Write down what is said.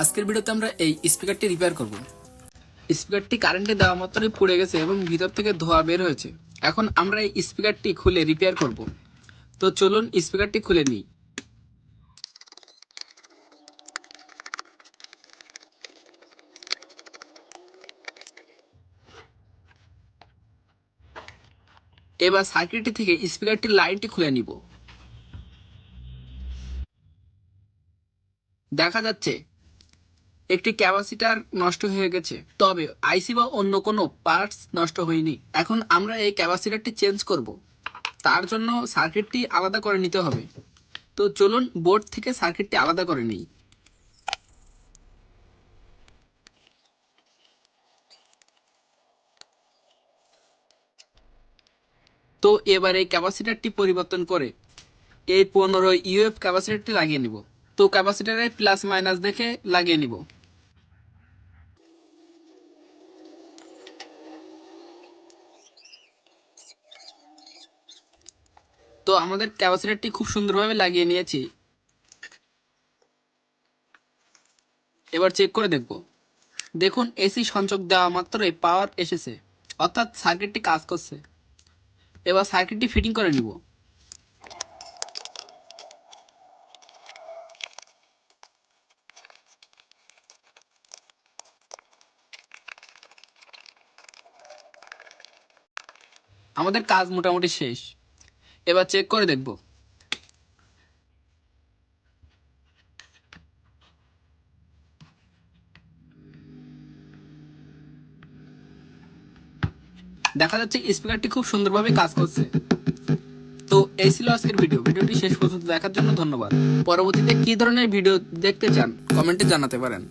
আজকের ভিডিওতে আমরা এই স্পিকারটি রিপেয়ার করব। স্পিকারটি কারেন্টে দেওয়া মাত্রই পুড়ে গেছে এবং ভিতর থেকে ধোয়া বের হয়েছে। এখন আমরা এই স্পিকারটি খুলে রিপেয়ার করব। তো চলুন স্পিকারটি খুলে নিই। এবার সার্কিটটি থেকে স্পিকারটির লাইনটি খুলে নিব। দেখা যাচ্ছে একটি ক্যাপাসিটার নষ্ট হয়ে গেছে। তবে আইসি বা অন্য কোনো পার্টস নষ্ট হয়নি। এখন আমরা এই ক্যাপাসিটারটি চেঞ্জ করব। তার জন্য সার্কিটটি আলাদা করে নিতে হবে। তো চলুন বোর্ড থেকে সার্কিটটি আলাদা করে নিই। তো এবার এই ক্যাপাসিটারটি পরিবর্তন করে এই পনেরো ইউএফ ক্যাপাসিটারটি লাগিয়ে নিব। তো ক্যাপাসিটারে প্লাস মাইনাস দেখে লাগিয়ে নিব। তো আমাদের ক্যাপাসিটারটি খুব সুন্দরভাবে লাগিয়ে নিয়েছি। এবার চেক করে দেখব। দেখুন এসি সংযোগ দেওয়া মাত্রই পাওয়ার এসেছে। অর্থাৎ সার্কিটটি কাজ করছে। এবার সার্কিটটি ফিটিং করে নিব। আমাদের কাজ মোটামুটি শেষ। এবার চেক করে দেখব। দেখা যাচ্ছে স্পিকারটি খুব সুন্দরভাবে কাজ করছে। তো এই ছিল আজকের ভিডিও ভিডিওটি শেষ পর্যন্ত দেখার জন্য ধন্যবাদ। পরবর্তীতে কি ধরনের ভিডিও দেখতে চান কমেন্টে জানাতে পারেন।